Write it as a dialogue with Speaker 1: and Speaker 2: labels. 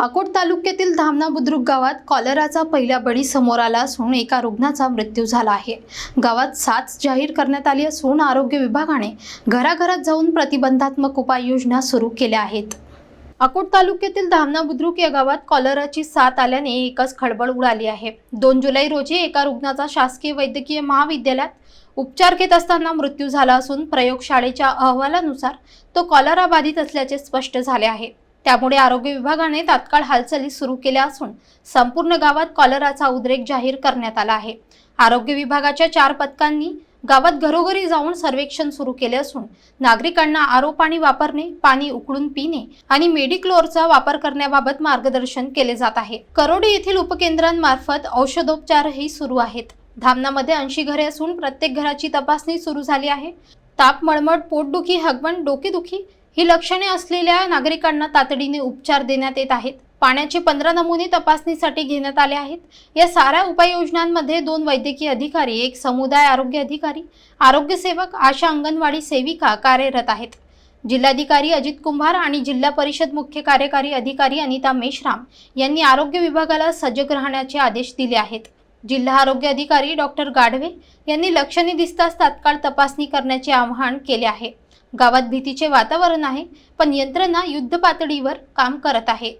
Speaker 1: अकोट तालुक्यातील धामणा बुद्रुक गावात कॉलराचा पहिला बळी समोर आला असून एका रुग्णाचा मृत्यू झाला आहे. गावात साथ जाहीर करण्यात आली असून आरोग्य विभागाने घराघरात जाऊन प्रतिबंधात्मक उपाययोजना सुरू केल्या आहेत. अकोट तालुक्यातील धामणा बुद्रुक या गावात कॉलराची साथ आल्याने एकच खळबळ उडाली आहे. दोन जुलै रोजी एका रुग्णाचा शासकीय वैद्यकीय महाविद्यालयात उपचार घेत असताना मृत्यू झाला असून प्रयोगशाळेच्या अहवालानुसार तो कॉलरा बाधित असल्याचे स्पष्ट झाले आहे. त्यामुळे आरोग्य विभागाने तात्काळ हालचाली सुरू केल्या असून संपूर्ण गावात कॉलराचा उद्रेक जाहीर करण्यात आला आहे. आरोग्य विभागाच्या चार पथकांनी गावात घरोघरी जाऊन सर्वेक्षण सुरू केले असून नागरिकांना आरो पाणी वापरणे पाणी उकळून पिणे आणि मेडिक्लोरचा वापर करण्याबाबत मार्गदर्शन केले जात आहे. करोडी येथील उपकेंद्रांमार्फत औषधोपचारही सुरू आहेत. धामणामध्ये ऐंशी घरे असून प्रत्येक घराची तपासणी सुरू झाली आहे. ताप मळमळ पोटदुखी हगवण डोकेदुखी ही लक्षणे असलेल्या नागरिकांना तातडीने उपचार देण्यात येत आहेत. पाण्याचे पंधरा नमुने तपासणीसाठी घेण्यात आले आहेत. या साऱ्या उपाययोजनांमध्ये दोन वैद्यकीय अधिकारी एक समुदाय आरोग्य अधिकारी आरोग्य सेवक आशा अंगणवाडी सेविका कार्यरत आहेत. जिल्हाधिकारी अजित कुंभार आणि जिल्हा परिषद मुख्य कार्यकारी अधिकारी अनिता मेश्राम यांनी आरोग्य विभागाला सजग राहण्याचे आदेश दिले आहेत. जिल्हा आरोग्य अधिकारी डॉक्टर गाढवे यांनी लक्षणे दिसताच तात्काळ तपासणी करण्याचे आवाहन केले आहे. गावात भीतीचे वातावरण आहे पण यंत्रणा युद्ध पातळीवर काम करत आहे.